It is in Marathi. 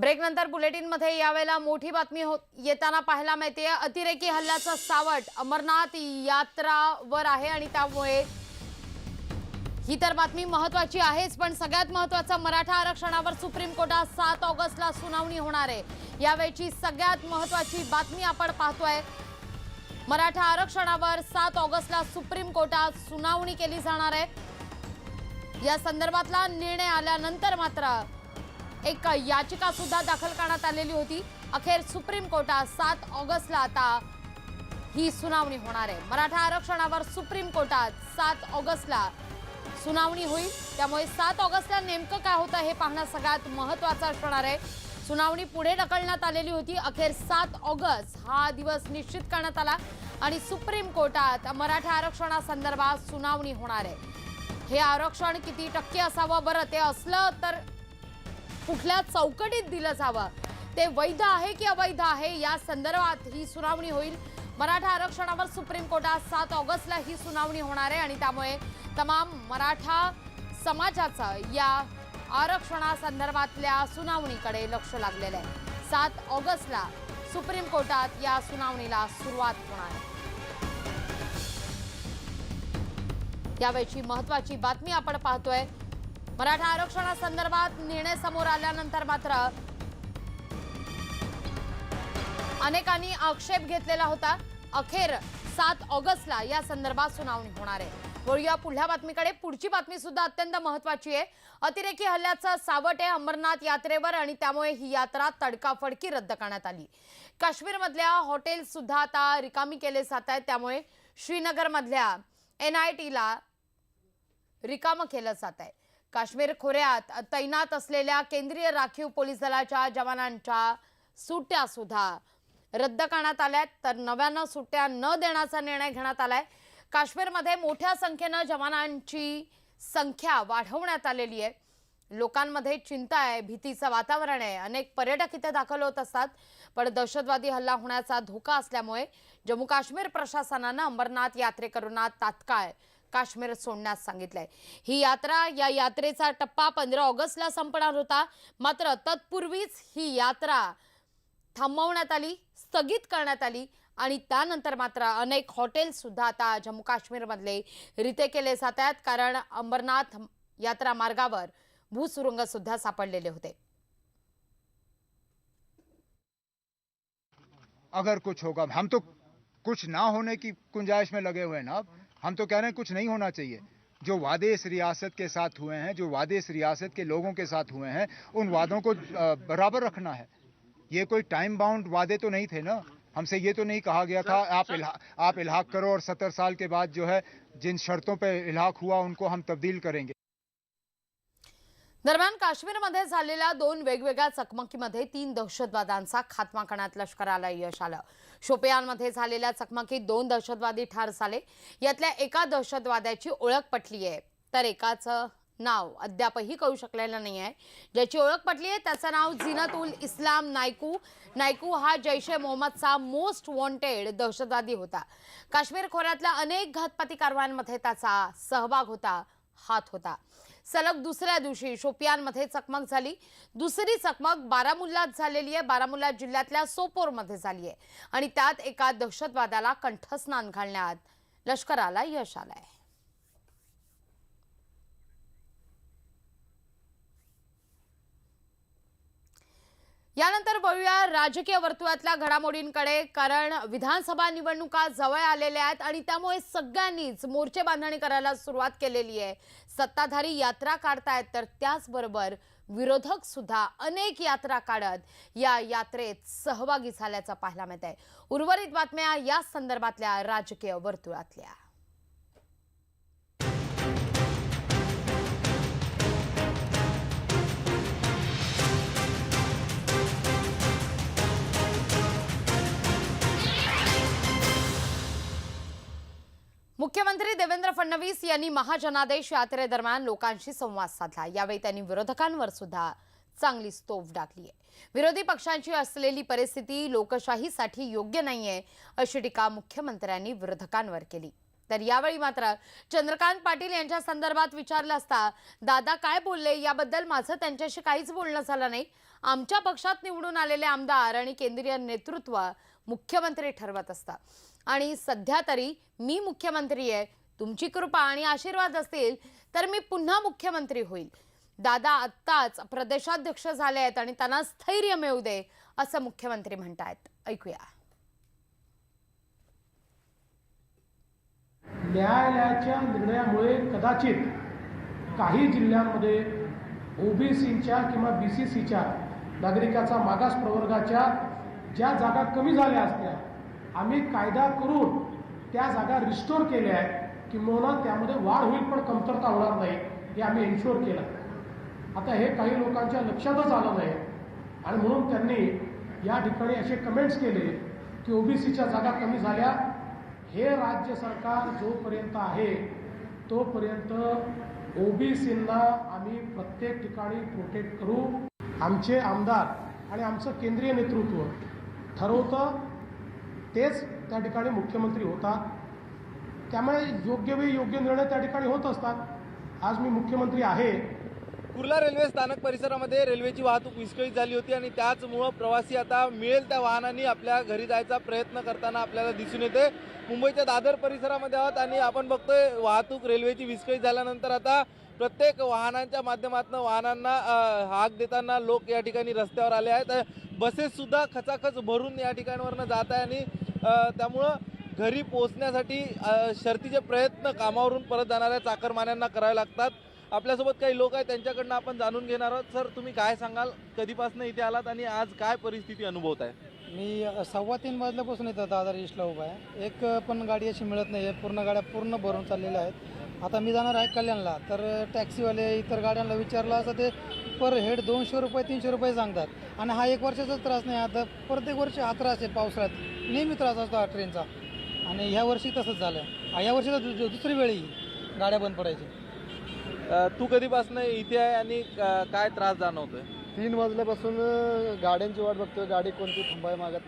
ब्रेकनंतर बुलेटिनमध्ये यावेळेला मोठी बातमी हो येताना पाहायला मिळते. अतिरेकी हल्ल्याचं सावट. अमरनाथ यात्रावर आहे आणि त्यामुळे ही तर बातमी महत्वाची आहेच पण सगळ्यात महत्वाचं मराठा आरक्षणावर सुप्रीम कोर्टात सात ऑगस्टला सुनावणी होणार आहे. यावेळची सगळ्यात महत्वाची बातमी आपण पाहतोय. मराठा आरक्षणावर सात ऑगस्टला सुप्रीम कोर्टात सुनावणी केली जाणार आहे. या संदर्भातला निर्णय आल्यानंतर मात्र एक याचिका सुद्धा दाखल करण्यात आलेली होती. अखेर सुप्रीम कोर्टात सात ऑगस्टला आता ही सुनावणी होणार आहे. मराठा आरक्षणावर सुप्रीम कोर्टात सात ऑगस्टला सुनावणी होईल. त्यामुळे सात ऑगस्टला नेमकं काय होतं हे पाहणं सगळ्यात महत्वाचं असणार आहे. सुनावणी पुढे ढकलण्यात आलेली होती. अखेर सात ऑगस्ट हा दिवस निश्चित करण्यात आला आणि सुप्रीम कोर्टात मराठा आरक्षणासंदर्भात सुनावणी होणार आहे. हे आरक्षण किती टक्के असावं? बरं ते असलं तर कुठल्या चौकटीत दिलं जावं? ते वैध आहे की अवैध आहे? या संदर्भात ही सुनावणी होईल. मराठा आरक्षणावर सुप्रीम कोर्टात सात ऑगस्टला ही सुनावणी होणार आहे आणि त्यामुळे तमाम मराठा समाजाचं या आरक्षणासंदर्भातल्या सुनावणीकडे लक्ष लागलेलं आहे. सात ऑगस्टला सुप्रीम कोर्टात या सुनावणीला सुरुवात होणार आहे. यावेळची महत्वाची बातमी आपण पाहतोय. मराठा आरक्षणासंदर्भात निर्णय समोर आल्यानंतर मात्र अनेकांनी आक्षेप घेतलेला होता. अखेर सात ऑगस्टला या संदर्भात सुनावणी होणार आहे. वळूया पुढल्या बातमीकडे. पुढची बातमी सुद्धा अत्यंत महत्वाची आहे. अतिरेकी हल्ल्याचं सावट आहे अंबरनाथ यात्रेवर आणि त्यामुळे ही यात्रा तडकाफडकी रद्द करण्यात आली. काश्मीरमधल्या हॉटेल सुद्धा आता रिकामी केले जात आहेत. त्यामुळे श्रीनगरमधल्या एन आय टीला रिकामं केलं जात आहे. काश्मीर खोऱ्यात तैनात असलेल्या केंद्रीय राखीव पोलीस दलाच्या जवानांच्या सुट्ट्या सुद्धा रद्द करण्यात आल्यात तर नव्यानं सुट्ट्या न देण्याचा निर्णय घेण्यात आलाय. काश्मीरमध्ये मोठ्या संख्येनं जवानांची संख्या वाढवण्यात आलेली आहे. लोकांमध्ये चिंता आहे भीतीचं वातावरण आहे. अनेक पर्यटक इथे दाखल होत असतात पण दहशतवादी हल्ला होण्याचा धोका असल्यामुळे जम्मू काश्मीर प्रशासनानं अंबरनाथ यात्रेकरूंना तात्काळ काश्मीर सोडण्यास सांगितलंय. ही यात्रा या यात्रेचा टप्पा पंधरा ऑगस्टला संपणार होता. मात्र तत्पूर्वीच ही यात्रा थांबवण्यात आली स्थगित करण्यात आली आणि त्यानंतर मात्र अनेक हॉटेल सुद्धा आता जम्मू काश्मीरमधले रिते केले जात आहेत. कारण अंबरनाथ यात्रा मार्गावर भूसुरुंगसुद्धा सापडलेले होते. अगर कुछ होगा हम तो कुछ ना होने की गुंजाइश में लगे हुए ना हम तो कह रहे हैं कुछ नहीं होना चाहिए। जो वादे इस रियासत के साथ हुए हैं जो वादे इस रियासत के लोगों के साथ हुए हैं उन वादों को बराबर रखना है। ये कोई टाइम बाउंड वादे तो नहीं थे ना? हमसे ये तो नहीं कहा गया था आप इल्हा, आप इलाहाक करो और सत्तर साल के बाद जो है जिन शर्तों पर इलाहाक हुआ उनको हम तब्दील करेंगे। दरम्यान काश्मीरमध्ये झालेल्या दोन वेगवेगळ्या चकमकीमध्ये तीन दहशतवाद्यांचा खात्मा करण्यात लष्कराला यश आलं. शोपियानमध्ये झालेल्या चकमकीत दोन दहशतवादी ठार झाले. यातल्या एका दहशतवाद्याची ओळख पटली आहे. तर एकाचं नाव अद्यापही कळू शकलेलं नाही आहे. ज्याची ओळख पटली आहे त्याचं नाव झिनत उल इस्लाम नायकू. नायकू हा जैश ए मोहम्मदचा मोस्ट वॉन्टेड दहशतवादी होता. काश्मीर खोऱ्यातल्या अनेक घातपाती कारवायांमध्ये त्याचा सहभाग होता हात होता. सलग दुसऱ्या दिवशी शोपियानमध्ये चकमक झाली. दुसरी चकमक बारामुल्लात झालेली आहे. बारामुल्ला जिल्ह्यातल्या सोपोरमध्ये झाली आहे. आणि त्यात एका दहशतवादाला कंठस्नान घालण्यात लष्कराला यश आलंय. यानंतर वळूया राजकीय वर्तुळातल्या घडामोडींकडे कारण विधानसभा निवडणुका जवळ आलेल्या आहेत आणि त्यामुळे सगळ्यांनीच मोर्चे बांधणी करायला सुरुवात केलेली आहे. सत्ताधारी यात्रा काढतायत तर त्याचबरोबर विरोधक सुद्धा अनेक यात्रा काढत या यात्रेत सहभागी झाल्याचं पाहायला मिळत आहे उर्वरित बातम्या या संदर्भातल्या राजकीय वर्तुळातल्या. मुख्यमंत्री देवेंद्र फडणवीस यांनी महाजनादेश यात्रेदरम्यान लोकांशी संवाद साधला. यावेळी त्यांनी विरोधकांवर सुद्धा चांगली तोफ डाकली आहे. विरोधी पक्षांची असलेली परिस्थिती लोकशाहीसाठी योग्य नाहीये अशी टीका मुख्यमंत्र्यांनी विरोधकांवर केली. तर यावेळी मात्र चंद्रकांत पाटील यांच्या संदर्भात विचारलं असता दादा काय बोलले? याबद्दल माझं त्यांच्याशी काहीच बोलणं झालं नाही. आमच्या पक्षात निवडून आलेले आमदार आणि केंद्रीय नेतृत्व मुख्यमंत्री ठरवत असतात आणि सध्या तरी मी मुख्यमंत्री आहे तुमची कृपा आणि आशीर्वाद असतील तर मी पुन्हा मुख्यमंत्री होईल. दादा आत्ताच प्रदेशाध्यक्ष झाले आहेत आणि त्यांना स्थैर्य मिळू दे असं मुख्यमंत्री म्हणतायत. ऐकूया. न्यायालयाच्या निर्णयामुळे कदाचित काही जिल्ह्यांमध्ये ओबीसीच्या किंवा बी सी सीच्या नागरिकाचा मागास प्रवर्गाच्या ज्या जागा कमी झाल्या असत्या आम्ही कायदा करून त्या जागा रिस्टोर केल्या आहेत किंवा त्यामध्ये वाढ होईल पण कमतरता होणार नाही हे आम्ही एन्शुअर केलं. आता हे काही लोकांच्या लक्षातच आलं नाही. आणि म्हणून त्यांनी या ठिकाणी असे कमेंट्स केले की ओबीसीच्या जागा कमी झाल्या. हे राज्य सरकार जोपर्यंत आहे तोपर्यंत ओबीसींना आम्ही प्रत्येक ठिकाणी प्रोटेक्ट करू. आमचे आमदार आणि आमचं केंद्रीय नेतृत्व ठरवतं. तेच त्या ठिकाणी मुख्यमंत्री होतात त्यामुळे योग्य वेळी योग्य निर्णय त्या ठिकाणी होत असतात. आज मी मुख्यमंत्री आहे. कुर्ला रेल्वे स्थानक परिसरामध्ये रेल्वेची वाहतूक विस्कळीत झाली होती आणि त्याचमुळं प्रवासी आता मिळेल त्या वाहनांनी आपल्या घरी जायचा प्रयत्न करताना आपल्याला दिसून येते. मुंबईच्या दादर परिसरामध्ये आहोत आणि आपण बघतोय वाहतूक रेल्वेची विस्कळीत झाल्यानंतर आता प्रत्येक वाहनांच्या माध्यमातून वाहनांना हाक देताना लोक या ठिकाणी रस्त्यावर आले आहेत. बसेससुद्धा खचाखच भरून या ठिकाणावरनं जात आहे आणि त्यामुळं घरी पोहोचण्यासाठी शर्तीचे प्रयत्न कामावरून परत जाणाऱ्या चाकरमान्यांना करावे लागतात. आपल्यासोबत काही लोक आहेत त्यांच्याकडनं आपण जाणून घेणार आहोत. सर तुम्ही काय सांगाल? कधीपासून इथे आलात आणि आज काय परिस्थिती अनुभवत आहे? मी सव्वा तीन वाजल्यापासून इथं दादर ईस्टला उभा आहे. एक पण गाडी अशी मिळत नाही आहे पूर्ण गाड्या पूर्ण भरून चाललेल्या आहेत. आता मी जाणार आहे कल्याणला. तर टॅक्सीवाले इतर गाड्यांना विचारलं असं ते पर हेड दोनशे रुपये तीनशे रुपये सांगतात. आणि हा एक वर्षाचाच त्रास नाही आता प्रत्येक वर्षी हा त्रास आहे पावसाळ्यात. नेहमी त्रास असतो हा ट्रेनचा. आणि ह्या वर्षी तसंच झालं आ, या वर्षी तर दु- दुसरी वेळी गाड्या बंद पडायची. तू कधीपासून इथे आहे आणि क- काय त्रास जाणवतोय? तीन वाजल्यापासून गाड्यांची वाट बघतोय. गाडी कोणती थांबाय मागत नाही.